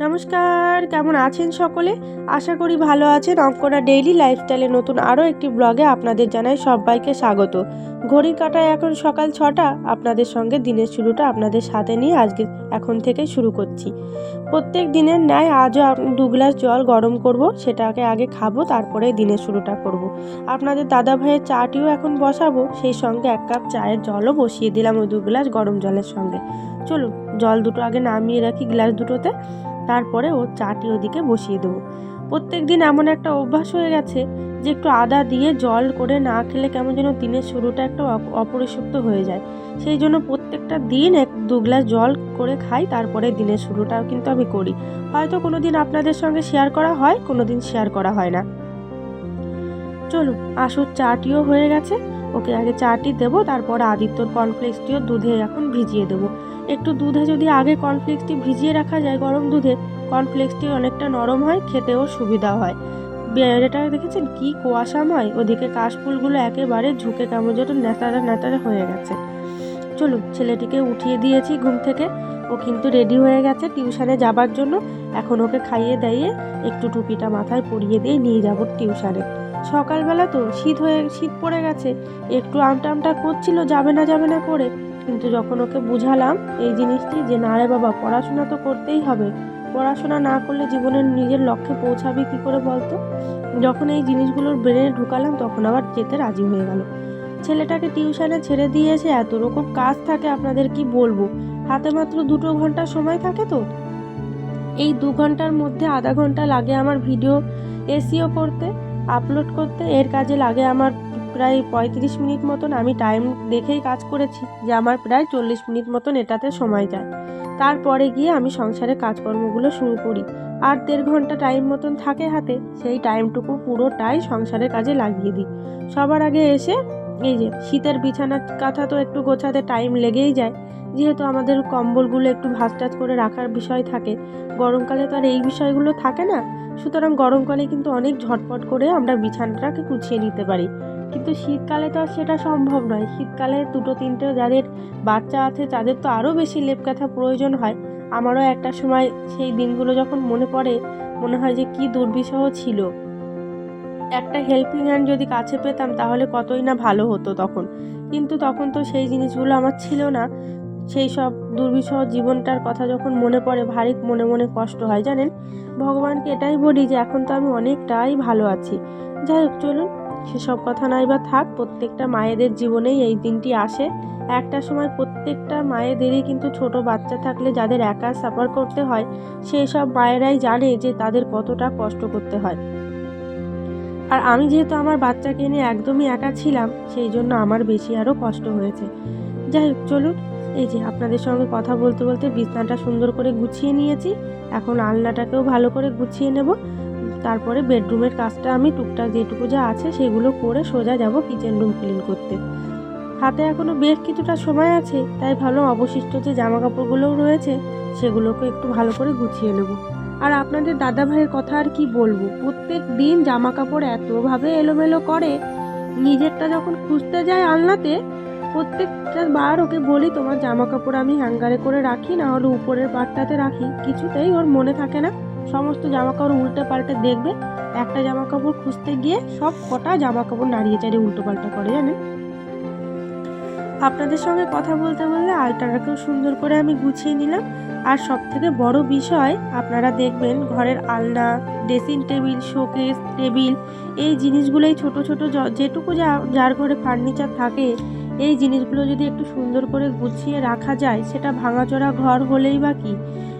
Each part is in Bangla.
নমস্কার, কেমন আছেন সকলে? আশা করি ভালো আছেন। অঙ্কনা ডেইলি লাইফস্টাইলে নতুন আরও একটি ব্লগে আপনাদের জানাই সবাইকে স্বাগত। ঘড়ির কাটায় এখন সকাল ছটা। আপনাদের সঙ্গে দিনের শুরুটা আপনাদের সাথে নিয়ে আজকে এখন থেকে শুরু করছি। প্রত্যেক দিনের ন্যায় আজও দু গ্লাস জল গরম করব, সেটাকে আগে খাব, তারপরে দিনের শুরুটা করব। আপনাদের দাদা ভাইয়ের চাটিও এখন বসাবো, সেই সঙ্গে এক কাপ চায়ের জলও বসিয়ে দিলাম ওই দু গ্লাস গরম জলের সঙ্গে। চলুন। জল দুটো আগে নামিয়ে রাখি গ্লাস দুটোতে, তারপরে ওর চাটি ওদিকে বসিয়ে দেবো। প্রত্যেক দিন এমন একটা অভ্যাস হয়ে গেছে যে একটু আদা দিয়ে জল করে না খেলে কেমন যেন দিনের শুরুটা একটা অপ- অপরিশুক্ত হয়ে যায়। সেই জন্য প্রত্যেকটা দিন এক দু গ্লাস জল করে খাই, তারপরে দিনের শুরুটাও কিন্তু আমি করি। হয়তো কোনো দিন আপনাদের সঙ্গে শেয়ার করা হয় কোনো দিন শেয়ার করা হয় না। চলুন আসুর চাটিও হয়ে গেছে। ওকে আগে চাটি দেবো, তারপর আদিত্যর কর্নফ্লেক্সটিও দুধে এখন ভিজিয়ে দেবো। একটু দুধে যদি আগে কর্নফ্লেক্সটি ভিজিয়ে রাখা যায় গরম দুধে কর্নফ্লেক্সটি অনেকটা নরম হয়, খেতেও সুবিধা হয়। বাইরেটা দেখেছেন? কি কুয়াশাময়। ওদিকে কাশফুলগুলো একেবারে ঝুঁকে কেমন যেন নেতারা নেতারা হয়ে গেছে। চলুন, ছেলেটিকে উঠিয়ে দিয়েছি ঘুম থেকে। ও কিন্তু রেডি হয়ে গেছে টিউশানে যাবার জন্য। এখন ওকে খাইয়ে দাইয়ে একটু টুপিটা মাথায় পরিয়ে দিয়ে নিয়ে যাব টিউশানে। সকালবেলা তো শীত হয়ে, শীত পড়ে গেছে। একটু আমটা আমটা করছিল, যাবে না যাবে না করে। কিন্তু যখন ওকে বুঝালাম এই জিনিসটি যে, না রে বাবা, পড়াশোনা তো করতেই হবে। পড়াশোনা না করলে জীবনের নিজের লক্ষ্যে পৌঁছাবি কী করে বলতো? যখন এই জিনিসগুলোর ব্রেনে ঢুকালাম, তখন আবার যেতে রাজি হয়ে গেল। ছেলেটাকে টিউশনে ছেড়ে দিয়ে এসে এত রকম কাজ থাকে, আপনাদের কি বলব? হাতে মাত্র দুটো ঘণ্টা সময় থাকে তো? এই দু ঘণ্টার মধ্যে আধা ঘণ্টা লাগে আমার ভিডিও এসিও করতে, আপলোড করতে, এর কাজে লাগে আমার প্রায় পঁয়ত্রিশ মিনিট মতন আমি টাইম দেখেই কাজ করেছি যে আমার প্রায় চল্লিশ মিনিট মতন এটাতে সময় যায়। তারপরে গিয়ে আমি সংসারে কাজকর্মগুলো শুরু করি। আর দেড় ঘণ্টা টাইম মতন থাকে হাতে, সেই টাইমটুকু পুরোটাই সংসারের কাজে লাগিয়ে দিই। সবার আগে এসে এই যে শীতের বিছানার কাঁথা তো একটু গোছাতে টাইম লেগেই যায়। যেহেতু আমাদের কম্বলগুলো একটু ভাঁজ টাজ করে রাখার বিষয় থাকে, গরমকালে তো আর এই বিষয়গুলো থাকে না। সুতরাং গরমকালে কিন্তু অনেক ঝটপট করে আমরা বিছানাটাকে গুছিয়ে নিতে পারি। কিন্তু শীতকালে তো আর সেটা সম্ভব নয়। শীতকালে দুটো, তিনটে যাদের বাচ্চা আছে, তাদের তো আরও বেশি লেপ কাঁথা প্রয়োজন হয়। আমারও একটা সময় সেই দিনগুলো যখন মনে পড়ে, মনে হয় যে কী দুর্বিষহ ছিল। একটা হেল্পিং হ্যান্ড যদি কাছে পেতাম তাহলে কতই না ভালো হতো তখন। কিন্তু তখন তো সেই জিনিসগুলো আমার ছিল না। সেই সব দুর্বিষহ জীবনটার কথা যখন মনে পড়ে, ভারী মনে মনে কষ্ট হয়, জানেন? ভগবানকে এটাই বলি যে, এখন তো আমি অনেকটাই ভালো আছি। যাই হোক, চলুন, সেসব কথা নাই বা থাক, প্রত্যেকটা মায়েদের জীবনেই এই দিনটি আসে। একটা সময় প্রত্যেকটা মায়েদেরই কিন্তু ছোট বাচ্চা থাকলে যাদের একা সাফার করতে হয় সেই সব মায়েরাই জানে যে তাদের কতটা কষ্ট করতে হয়। আর আমি যেহেতু আমার বাচ্চাকে নিয়ে একদমই একা ছিলাম, সেই জন্য আমার বেশি আরও কষ্ট হয়েছে। যাই হোক, চলুন। এই যে, আপনাদের সঙ্গে কথা বলতে বলতে বিছনাটা সুন্দর করে গুছিয়ে নিয়েছি। এখন আলনাটাকেও ভালো করে গুছিয়ে নেব। তারপরে বেডরুমের কাজটা আমি টুকটাক যেটুকু যা আছে সেগুলো করে সোজা যাব কিচেন রুম ক্লিন করতে। হাতে এখনও বেশ কিছুটা সময় আছে, তাই ভালো অবশিষ্ট যে জামা কাপড়গুলোও রয়েছে, সেগুলোকে একটু ভালো করে গুছিয়ে নেব। আর আপনাদের দাদা ভাইয়ের কথা আর কি বলব? প্রত্যেক দিন জামা কাপড় এতভাবে এলোমেলো করে, নিজেরটা যখন খুঁজতে যায় আলনাতে, প্রত্যেকটা বার ওকে বলি, তোমার জামা কাপড় আমি হ্যাঙ্গারে করে রাখি না হলে উপরের পাটটাতে রাখি। কিছুতেই ওর মনে থাকে না। সমস্ত জামা কাপড় উল্টে পাল্টে দেখবে। একটা জামা কাপড় খুঁজতে গিয়ে সব কটা জামা কাপড় নাড়িয়ে চাড়িয়ে উল্টো পাল্টা করে, জানেন? আপনাদের সঙ্গে কথা বলতে বললে আলটাটাকেও সুন্দর করে আমি গুছিয়ে নিলাম। আর সব থেকে বড় বিষয়, আপনারা দেখবেন ঘরের আলনা, ড্রেসিং টেবিল, শোকেস, টেবিল, এই জিনিসগুলোই ছোট ছোট যেটুকু যা, যার ঘরে ফার্নিচার থাকে, এই জিনিসগুলো যদি একটু সুন্দর করে গুছিয়ে রাখা যায়, সেটা ভাঙাচোরা ঘর হলেই বা কি?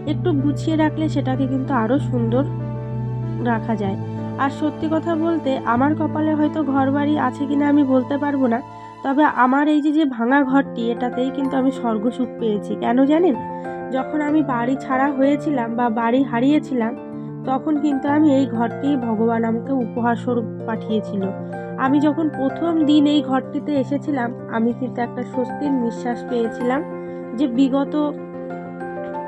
একটু গুছিয়ে রাখলে সেটাকে কিন্তু আরও সুন্দর রাখা যায়। আর সত্যি কথা বলতে, আমার কপালে হয়তো ঘর বাড়ি আছে কিনা আমি বলতে পারব না। তবে আমার এই যে যে ভাঙা ঘরটি, এটাতেই কিন্তু আমি স্বর্গসুখ পেয়েছি। কেন জানেন? যখন আমি বাড়ি ছাড়া হয়েছিলাম বা বাড়ি হারিয়েছিলাম, তখন কিন্তু আমি এই ঘরটি ভগবান আমাকে উপহার স্বরূপ পাঠিয়েছিল। আমি যখন প্রথম দিন এই ঘরটিতে এসেছিলাম, আমি কিন্তু একটা স্বস্তির নিঃশ্বাস পেয়েছিলাম যে বিগত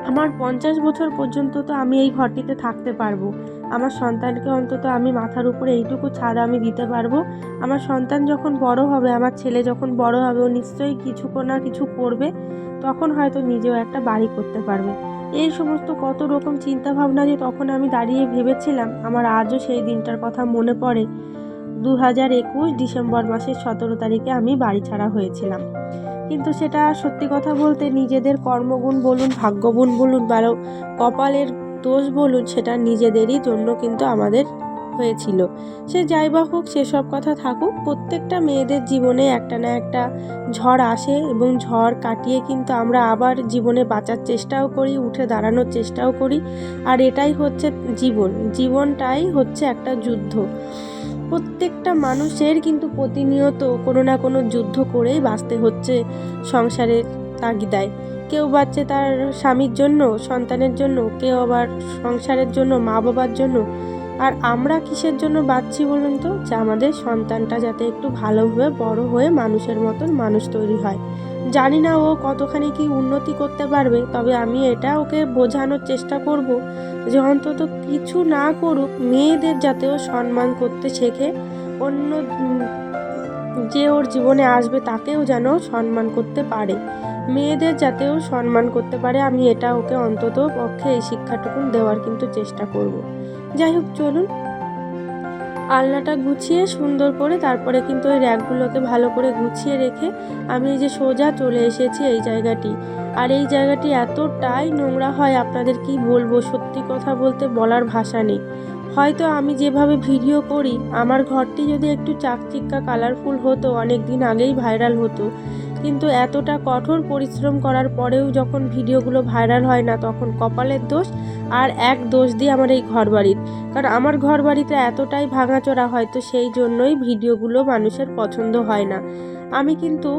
আমার পঞ্চাশ বছর পর্যন্ত তো আমি এই ঘরটিতে থাকতে পারব। আমার সন্তানকে অন্তত আমি মাথার উপরে এইটুকু ছাদ আমি দিতে পারব। আমার সন্তান যখন বড় হবে, আমার ছেলে যখন বড় হবে, ও নিশ্চয়ই কিছু না কিছু করবে, তখন হয়তো নিজেও একটা বাড়ি করতে পারবে। এই সমস্ত কত রকম চিন্তা ভাবনা যে তখন আমি দাঁড়িয়ে ভেবেছিলাম, আমার আজও সেই দিনটার কথা মনে পড়ে। দু হাজার একুশ ডিসেম্বর মাসের সতেরো তারিখে আমি বাড়ি ছাড়া হয়েছিলাম। কিন্তু সেটা সত্যি কথা বলতে নিজেদের কর্মগুণ বলুন, ভাগ্যগুণ বলুন বা কপালের দোষ বলুন, সেটা নিজেদেরই জন্য কিন্তু আমাদের হয়েছিল। সে যাই বা হোক, সেসব কথা থাকুক, প্রত্যেকটা মেয়েদের জীবনে একটা না একটা ঝড় আসে এবং ঝড় কাটিয়ে কিন্তু আমরা আবার জীবনে বাঁচার চেষ্টাও করি, উঠে দাঁড়ানোর চেষ্টাও করি। আর এটাই হচ্ছে জীবন। জীবনটাই হচ্ছে একটা যুদ্ধ। প্রত্যেকটা মানুষের কিন্তু প্রতিনিয়ত কোনো না কোনো যুদ্ধ করেই বাঁচতে হচ্ছে সংসারের তাগিদায়। কেউ বাঁচছে তার স্বামীর জন্য, সন্তানের জন্য, কেউ আবার সংসারের জন্য মা বাবার জন্য। আর আমরা কিসের জন্য বাঁচছি বলুন তো? যে আমাদের সন্তানটা যাতে একটু ভালোভাবে বড় হয়ে মানুষের মতন মানুষ তৈরি হয়। জানি না ও কতখানি কি উন্নতি করতে পারবে, তবে আমি এটা ওকে বোঝানোর চেষ্টা করব যে অন্তত কিছু না করুক, মেয়েদের যাতে ও সম্মান করতে শেখে, অন্য যে ওর জীবনে আসবে তাকেও যেন সম্মান করতে পারে। মেয়েদের যাতেও সম্মান করতে পারে, আমি এটা ওকে অন্তত পক্ষে এই শিক্ষাটুকুন দেওয়ার কিন্তু চেষ্টা করব। যাই হোক, চলুন। আলনাটা গুছিয়ে সুন্দর করে তারপরে কিন্তু ওই র্যাকগুলোকে ভালো করে গুছিয়ে রেখে আমি এই যে সোজা চলে এসেছি এই জায়গাটি। আর এই জায়গাটি এতটাই নোংরা হয়, আপনাদের কি বলব? সত্যি কথা বলতে বলার ভাষা নেই। হয়তো আমি যেভাবে ভিডিও করি, আমার ঘরটি যদি একটু চাকচিক্কা, কালারফুল হতো অনেক দিন আগেই ভাইরাল হতো কিন্তু এতটা কঠোর পরিশ্রম করার পরেও যখন ভিডিওগুলো ভাইরাল হয় না, তখন কপালের দোষ আর এক দোষ দিয়ে আমার এই ঘর বাড়ির কারণ আমার ঘর বাড়িতে এতটাই ভাঙাচোরা হয় তো সেই জন্যই ভিডিওগুলো মানুষের পছন্দ হয় না। আমি কিন্তু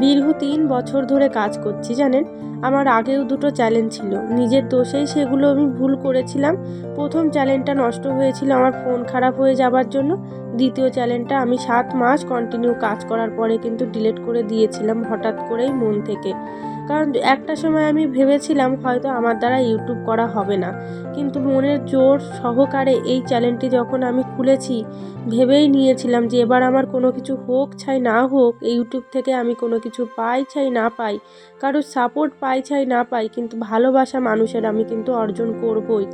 দীর্ঘ তিন বছর ধরে কাজ করছি, জানেন? আমার আগেও দুটো চ্যালেঞ্জ ছিল। নিজের দোষেই সেগুলো আমি ভুল করেছিলাম। প্রথম চ্যালেঞ্জটা নষ্ট হয়েছিল আমার ফোন খারাপ হয়ে যাবার জন্য। দ্বিতীয় চ্যালেঞ্জটা আমি সাত মাস কন্টিনিউ কাজ করার পরে কিন্তু ডিলিট করে দিয়েছিলাম হঠাৎ করেই মন থেকে। কারণ একটা সময় আমি ভেবেছিলাম হয়তো আমার দ্বারা ইউটিউব করা হবে না। কিন্তু মনের জোর সহকারে এই চ্যানেলটি যখন আমি খুলেছি, ভেবেই নিয়েছিলাম যে এবার আমার কোনো কিছু হোক চাই না হোক ইউটিউব থেকে আমি কোনো কিছু পাই চাই, না পাই, কারোর সাপোর্ট পাই চাই, না পাই, কিন্তু ভালোবাসা মানুষের আমি কিন্তু অর্জন করবই।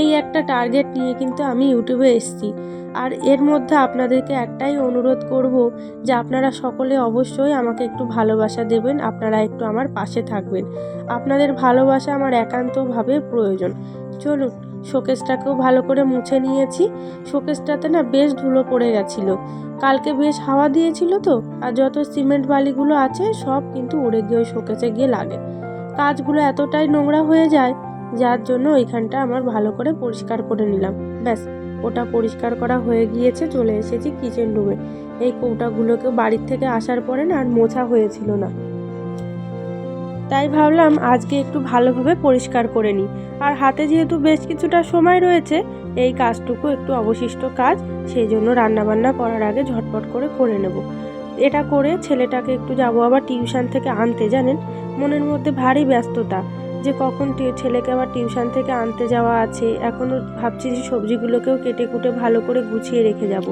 এই একটা টার্গেট নিয়ে কিন্তু আমি ইউটিউবে এসেছি। আর এর মধ্যে আপনাদেরকে একটাই অনুরোধ করব যে আপনারা সকলে অবশ্যই আমাকে একটু ভালোবাসা দেবেন, আপনারা একটু আমার পাশে থাকবেন। আপনাদের ভালোবাসা আমার একান্তভাবে প্রয়োজন। চলুন। শোকেসটাকেও ভালো করে মুছে নিয়েছি। শোকেসটাতে না বেশ ধুলো পড়ে গেছিল। কালকে বেশ হাওয়া দিয়েছিল তো, আর যত সিমেন্ট বালিগুলো আছে সব কিন্তু উড়ে গিয়ে ওই শোকেসে গিয়ে লাগে। কাজগুলো এতটাই নোংরা হয়ে যায়, যার জন্য ওইখানটা আমার ভালো করে পরিষ্কার করে নিলাম। ব্যাস, ওটা পরিষ্কার করা হয়ে গিয়েছে, চলে এসেছি কিচেন রুমে এই কৌটাগুলোকে বাড়ির থেকে আসার পরে না আর মোছা হয়েছিল না। তাই ভাবলাম আজকে একটু ভালোভাবে পরিষ্কার করে নিই। আর হাতে যেহেতু বেশ কিছুটা সময় রয়েছে, এই কাজটুকু একটু অবশিষ্ট কাজ, সেই জন্য রান্নাবান্না করার আগে ঝটপট করে করে নেব। এটা করে ছেলেটাকে একটু যাব আবার টিউশন থেকে আনতে, জানেন? মনের মধ্যে ভারী ব্যস্ততা যে কখন ছেলেকে আবার টিউশন থেকে আনতে যাওয়া আছে, এখনও ভাবছি যে সবজিগুলোকেও কেটে কুটে ভালো করে গুছিয়ে রেখে যাব।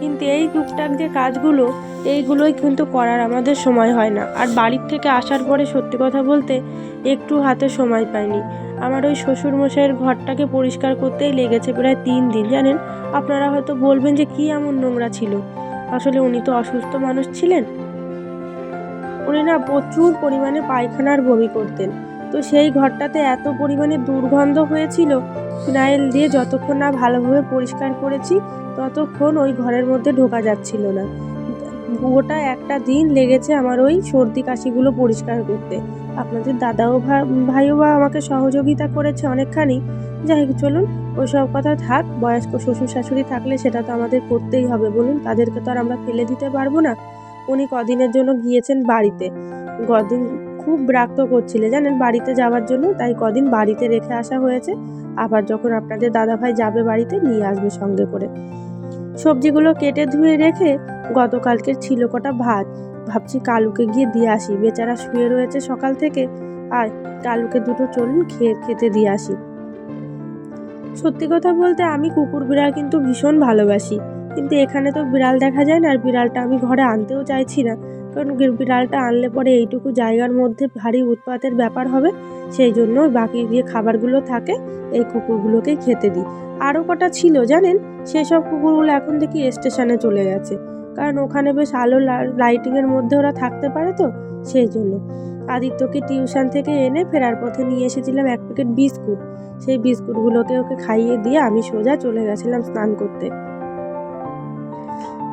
কিন্তু এই টুকটাক যে কাজগুলো, এইগুলোই কিন্তু করার আমাদের সময় হয় না। আর বাড়ির থেকে আসার পরে সত্যি কথা বলতে একটু হাতে সময় পাইনি। আমার ওই শ্বশুরমশাইয়ের ঘরটাকে পরিষ্কার করতেই লেগেছে প্রায় তিন দিন, জানেন? আপনারা হয়তো বলবেন যে কী এমন নোংরা ছিল? আসলে উনি তো অসুস্থ মানুষ ছিলেন। উনি না প্রচুর পরিমাণে পায়খানার বমি করতেন। তো সেই ঘরটাতে এত পরিমাণে দুর্গন্ধ হয়েছিল ফিনাইল দিয়ে যতক্ষণ না ভালোভাবে পরিষ্কার করেছি, ততক্ষণ ওই ঘরের মধ্যে ঢোকা যাচ্ছিল না। গোটা একটা দিন লেগেছে আমার ওই সর্দি কাশিগুলো পরিষ্কার করতে। আপনাদের দাদাও ভাইও বা আমাকে সহযোগিতা করেছে অনেকখানি। যাই হোক, চলুন ওইসব কথা থাক, বয়স্ক শ্বশুর শাশুড়ি থাকলে সেটা তো আমাদের করতেই হবে, বলুন। তাদেরকে তো আর আমরা ফেলে দিতে পারব না। উনি কদিনের জন্য গিয়েছেন বাড়িতে। কদিন খুব বিরক্ত করছিলে, জানেন? বাড়িতে যাওয়ার জন্য, তাই কদিন বাড়িতে রেখে আসা হয়েছে। আবার যখন আপনাদের দাদাভাই যাবে বাড়িতে, নিয়ে আসবে সঙ্গে করে। সবজিগুলো কেটে ধুয়ে রেখে গতকালকের ছিল কটা ভাত। ভাবছি কালুকে গিয়ে দিয়ে আসি। বেচারা শুয়ে রয়েছে সকাল থেকে। আর কালুকে দুটো চলুন খেয়ে, খেতে দিয়ে আসি। সত্যি কথা বলতে আমি কুকুর বিড়াল কিন্তু ভীষণ ভালোবাসি। কিন্তু এখানে তো বিড়াল দেখা যায় না, আর বিড়ালটা আমি ঘরে আনতেও চাইছি না। কারণ বিড়ালটা আনলে পরে এইটুকু জায়গার মধ্যে ভারী উৎপাতের ব্যাপার হবে, সেই জন্য বাকি যে খাবারগুলো থাকে, এই কুকুরগুলোকেই খেতে দিই। আরও কটা ছিল জানেন? সেসব কুকুরগুলো এখন দেখি স্টেশনে চলে গেছে। কারণ ওখানে বেশ আলো লাইটিংয়ের মধ্যে ওরা থাকতে পারে তো, সেই জন্য। আদিত্যকে টিউশন থেকে এনে ফেরার পথে নিয়ে এসেছিলাম এক প্যাকেট বিস্কুট। সেই বিস্কুটগুলোকে ওকে খাইয়ে দিয়ে আমি সোজা চলে গেছিলাম স্নান করতে।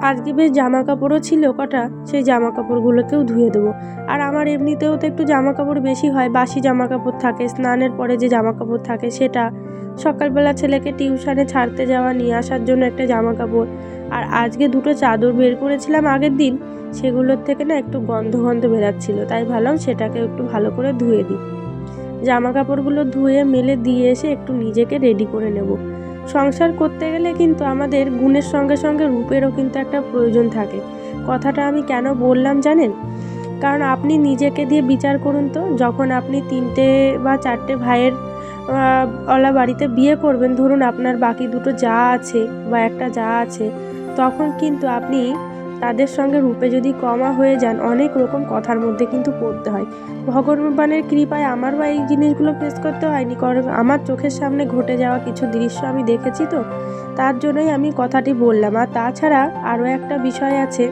আজকে বেশ জামা কাপড়ও ছিল কটা, সেই জামা কাপড়গুলোকেও ধুয়ে দেবো। আর আমার এমনিতেও তো একটু জামা কাপড় বেশি হয়, বাসি জামা কাপড় থাকে, স্নানের পরে যে জামা কাপড় থাকে সেটা। সকালবেলা ছেলেকে টিউশনে ছাড়তে যাওয়া, নিয়ে আসার জন্য একটা জামা কাপড় আর আজকে দুটো চাদর বের করেছিলাম আগের দিন, সেগুলোর থেকে না একটু গন্ধ গন্ধ বেরাচ্ছিল, তাই ভাবলাম সেটাকে একটু ভালো করে ধুয়ে দিই। জামা কাপড়গুলো ধুয়ে, মেলে দিয়ে এসে একটু নিজেকে রেডি করে নেব। সংসার করতে গেলে কিন্তু আমাদের গুণের সঙ্গে সঙ্গে রূপেরও কিন্তু একটা প্রয়োজন থাকে। কথাটা আমি কেন বললাম জানেন? কারণ আপনি নিজেকে দিয়ে বিচার করুন তো। যখন আপনি তিনটে বা চারটে ভাইয়ের ওলা বাড়িতে বিয়ে করবেন, ধরুন আপনার বাকি দুটো যা আছে বা একটা যা আছে, তখন কিন্তু আপনি তাদের সঙ্গে রূপে যদি কমা হয়ে যান, অনেক রকম কথার মধ্যে কিন্তু পড়তে হয়। ভগবানের কৃপায় আমারও এই জিনিসগুলো ফেস করতে হয়নি, কারণ আমার চোখের সামনে ঘটে যাওয়া কিছু দৃশ্য আমি দেখেছি তো, তার জন্যই আমি কথাটি বললাম। আর তাছাড়া আরও একটা বিষয় আছে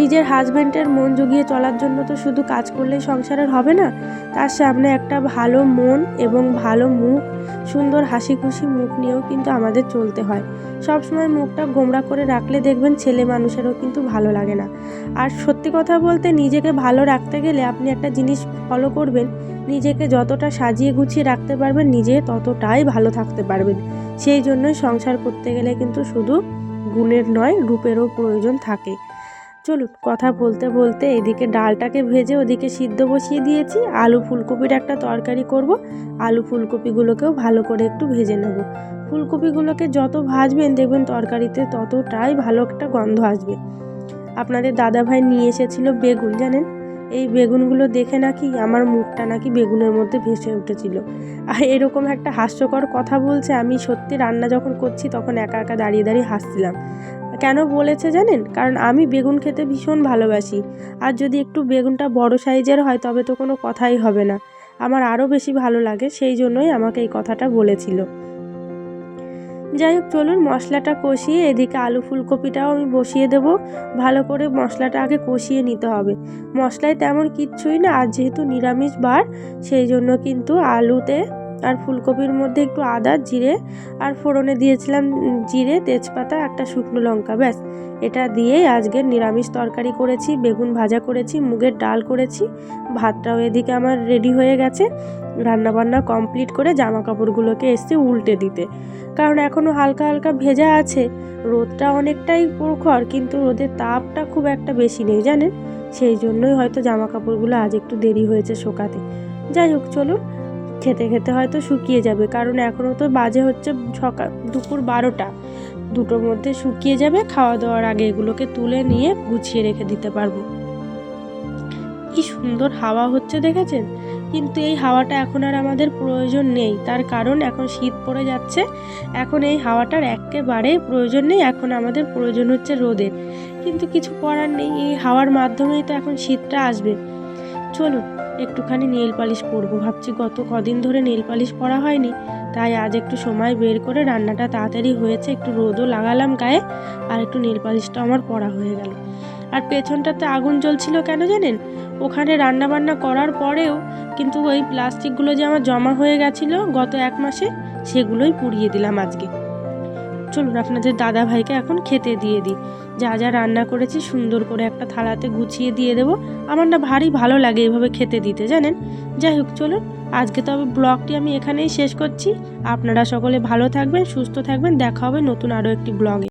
নিজের হাজব্যান্ডের মন জুগিয়ে চলার জন্য তো শুধু কাজ করলেই সংসারের হবে না। তার সামনে একটা ভালো মন এবং ভালো মুখ, সুন্দর হাসি খুশি মুখ নিয়েও কিন্তু আমাদের চলতে হয়। সব সময় মুখটা গোমড়া করে রাখলে দেখবেন ছেলে মানুষেরও কিন্তু ভালো লাগে না। আর সত্যি কথা বলতে নিজেকে ভালো রাখতে গেলে আপনি একটা জিনিস ফলো করবেন, নিজেকে যতটা সাজিয়ে গুছিয়ে রাখতে পারবেন, নিজে ততটাই ভালো থাকতে পারবেন। সেই জন্যই সংসার করতে গেলে কিন্তু শুধু গুণের নয়, রূপেরও প্রয়োজন থাকে। চলুন, কথা বলতে বলতে এদিকে ডালটাকে ভেজে ওদিকে সিদ্ধ বসিয়ে দিয়েছি। আলু ফুলকপির একটা তরকারি করব। আলু ফুলকপিগুলোকেও ভালো করে একটু ভেজে নেব। ফুলকপিগুলোকে যত ভাজবেন, দেখবেন তরকারিতে ততটাই ভালো একটা গন্ধ আসবে। আপনাদের দাদাভাই নিয়ে এসেছিল বেগুন, জানেন? এই বেগুনগুলো দেখে নাকি আমার মুখটা নাকি বেগুনের মধ্যে ভেসে উঠেছিল। আর এরকম একটা হাস্যকর কথা বলছে, আমি সত্যি রান্না যখন করছি, তখন একা একা দাঁড়িয়ে দাঁড়িয়ে হাসছিলাম। কেন বলেছে জানেন? কারণ আমি বেগুন খেতে ভীষণ ভালোবাসি। আর যদি একটু বেগুনটা বড় সাইজের হয়, তবে তো কোনো কথাই হবে না। আমার আরও বেশি ভালো লাগে, সেই জন্যই আমাকে এই কথাটা বলেছিল। যাই হোক, চলুন মশলাটা কষিয়ে এদিকে আলু ফুলকপিটাও আমি বসিয়ে দেব। ভালো করে মশলাটা আগে কষিয়ে নিতে হবে। মশলায় তেমন কিচ্ছুই না, আর যেহেতু নিরামিষ বার, সেই জন্য কিন্তু আলুতে আর ফুলকপির মধ্যে একটু আদা, জিরে আর ফোড়নে দিয়েছিলাম জিরে, তেজপাতা, একটা শুকনো লঙ্কা, ব্যাস। এটা দিয়েই আজকের নিরামিষ তরকারি করেছি, বেগুন ভাজা করেছি, মুগের ডাল করেছি। ভাতটাও এদিকে আমার রেডি হয়ে গেছে। রান্নাবান্না কমপ্লিট করে জামা কাপড়গুলোকে এসছে উল্টে দিতে। কারণ এখনও হালকা হালকা ভেজা আছে। রোদটা অনেকটাই প্রখর, কিন্তু রোদের তাপটা খুব একটা বেশি নেই, জানেন? সেই জন্যই হয়তো জামা কাপড়গুলো আজ একটু দেরি হয়েছে শোকাতে। যাই হোক, চলুন। খেতে খেতে হয়তো শুকিয়ে যাবে। কারণ এখনও তো বাজে হচ্ছে সকাল, দুপুর বারোটা। দুটোর মধ্যে শুকিয়ে যাবে, খাওয়া দাওয়ার আগে এগুলোকে তুলে নিয়ে গুছিয়ে রেখে দিতে পারব। কি সুন্দর হাওয়া হচ্ছে দেখেছেন? কিন্তু এই হাওয়াটা এখন আর আমাদের প্রয়োজন নেই। তার কারণ এখন শীত পড়ে যাচ্ছে। এখন এই হাওয়াটার একেবারে প্রয়োজন নেই। এখন আমাদের প্রয়োজন হচ্ছে রোদের। কিন্তু কিছু করার নেই। এই হাওয়ার মাধ্যমেই তো এখন শীতটা আসবে। চলুন একটুখানি নেল পালিশ পরবো ভাবছি গত কদিন ধরে নেল পালিশ পরা হয়নি, তাই আজ একটু সময় বের করে রান্নাটা তাড়াতাড়ি হয়েছে, একটু রোদও লাগালাম গায়ে, আর একটু নেল পালিশটা আমার পরা হয়ে গেল। আর পেছনটাতে আগুন জ্বলছিল কেন জানেন? ওখানে রান্না বান্না করার পরেও কিন্তু ওই প্লাস্টিকগুলো যে আমার জমা হয়ে গেছিল গত এক মাসে, সেগুলোই পুড়িয়ে দিলাম আজকে। চলুন আপনাদের দাদা ভাইকে এখন খেতে দিয়ে দিই। যা যা রান্না করেছি সুন্দর করে একটা থালাতে গুছিয়ে দিয়ে দেবো। আমার না ভারী ভালো লাগে এভাবে খেতে দিতে, জানেন? যাই হোক, চলুন। আজকে তবে ব্লগটি আমি এখানেই শেষ করছি। আপনারা সকলে ভালো থাকবেন, সুস্থ থাকবেন। দেখা হবে নতুন আরও একটি ব্লগে।